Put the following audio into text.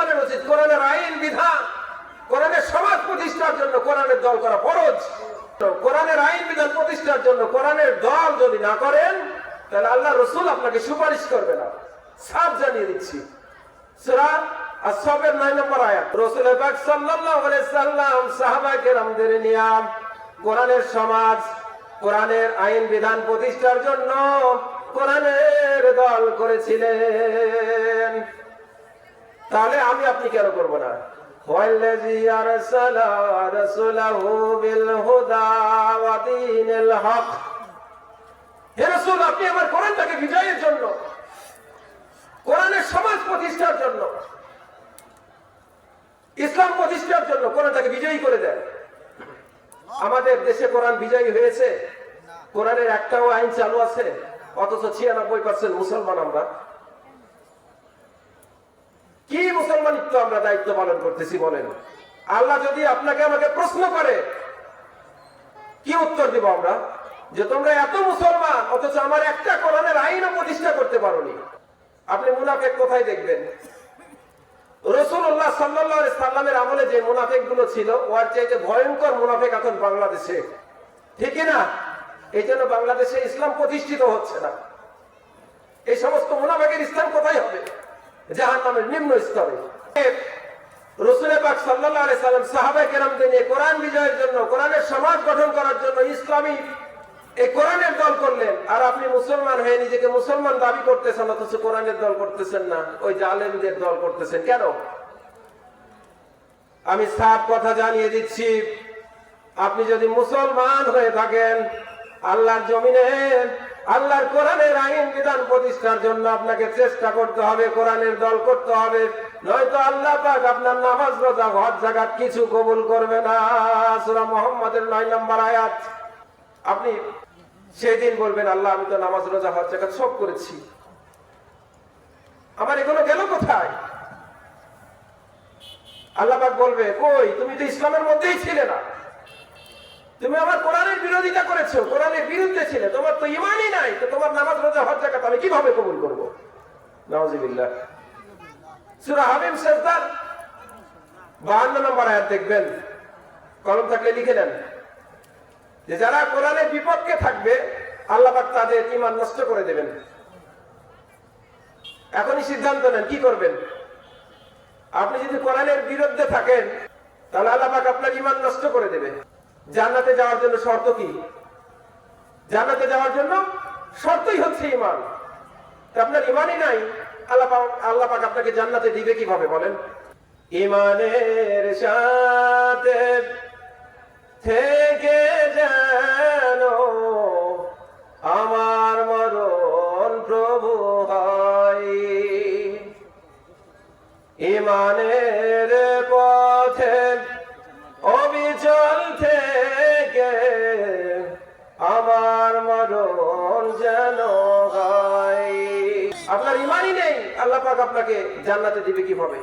মুসলমানের উচিত কোরআনের আইন, বিধান, কোরআনের সমাজ প্রতিষ্ঠার জন্য কোরআনের দল করা ফরজ। কোরআনের আইন, বিধান প্রতিষ্ঠার জন্য কোরআনের দল যদি না করেন, তাহলে আল্লাহ রসুল আপনাকে সুপারিশ করবে না। সাফ জানিয়ে দিচ্ছি। সূরা 9 নম্বর আয়াত। রাসূল পাক সাল্লাল্লাহু আলাইহি সাল্লাম সাহাবা কেরামদের নিয়াম, কোরআনের সমাজ, কোরআনের আইন, বিধান প্রতিষ্ঠার জন্য কোরআনের দল করেছিলেন। তাহলে আমি আপনি কেন করব না والذي أرسل رسوله بالهدى ودين الحق হে রাসূল আপনি আমার কোরআনটাকে বিজয়ের জন্য কোরআনের সমাজ প্রতিষ্ঠার জন্য ইসলাম প্রতিষ্ঠার জন্য কোরআনটাকে বিজয়ী করে দেন আমাদের দেশে কোরআন বিজয়ী হয়েছে কোরআনের একটাও আইন চালু আছে অথচ ছিয়ানব্বই পার্সেন্ট মুসলমান আমরা মুসলমানিত্ব আমরা দায়িত্ব পালন করতেছি বলেন। আল্লাহ যদি আপনাকে আমাকে প্রশ্ন করে, কি উত্তর দিব আমরা? যে তোমরা এত মুসলমান, অথচ আমার একটা কোরআনের আইনও প্রতিষ্ঠা করতে পারোনি। আপনি মুনাফেক কোথায় দেখবেন? রসুল্লাহ সাল্লাহ সাল্লামের আমলে যে মুনাফেকগুলো ছিল, ওর চাইতে ভয়ঙ্কর মুনাফেক এখন বাংলাদেশে। ঠিক না? এই জন্য বাংলাদেশে ইসলাম প্রতিষ্ঠিত হচ্ছে না। এই সমস্ত মুনাফেকের স্থান কোথায় হবে? জাহান নামের নিম্ন স্তরে। কোরআন বিজয়ের জন্য সমাজ গঠন করার জন্য ইসলামী এই কোরআনের দল করলেন। আর আপনি মুসলমান হয়ে নিজেকে মুসলমান দাবি করতেছেন কোরআনের দল করতেছেন না। ওই দল করতেছেন কেন? আমি সাফ কথা জানিয়ে দিচ্ছি, আপনি যদি মুসলমান হয়ে থাকেন, আল্লাহর জমিনে আল্লাহর কোরআনের আইন বিধান প্রতিষ্ঠার জন্য আপনাকে চেষ্টা করতে হবে, কোরআনের দল করতে হবে। নয়তো আল্লাহ পাক আপনার নামাজ, রোজা, হজ জাগাত কিছু কবুল করবে না। সূরা মুহাম্মাদের 9 নম্বর আয়াত। আপনি সেদিন বলবেন, আল্লাহ, আমি তো নামাজ, রোজা, হজ, জাকাত সব করেছি। আমার এগুলো গেল কোথায়? আল্লাহ পাক বলবে, কই, তুমি তো ইসলামের মধ্যেই ছিলে না। তুমি আমার কোরআনের বিরোধিতা করেছ, কোরআনের বিরুদ্ধে ছিলে, তোমার তো ইমানই নাই, তো তোমার নামাজ, রোজা, হজ জাকাত আমি কীভাবে কবুল করব? নাউজিবিল্লাহ। সূরা হামিম সেজদার 52 নম্বর আয়াত দেখবেন। কলম থাকলে লিখে নেন। যে যারা কোরআনের বিপক্ষে থাকবে, আল্লাহ তাদের ইমান নষ্ট করে দেবেন। এখনই সিদ্ধান্ত নেন, কি করবেন? আপনি যদি কোরআনের বিরুদ্ধে থাকেন, তাহলে আল্লাহ পাক আপনার ইমান নষ্ট করে দেবে। জান্নাতে যাওয়ার জন্য শর্ত কি? জান্নাতে যাওয়ার জন্য শর্তই হচ্ছে ইমান আপনার ইমানই নাই। আল্লাহ আল্লাহ পাক আপনাকে জান্নাতে দিবে কীভাবে বলেন? ইমানের সাথে থেকে যেন আমার মরণ প্রভু হয়। ইমানের আপনার ইমানই নেই আল্লাহ পাক আপনাকে জান্নাতে দিবে কীভাবে?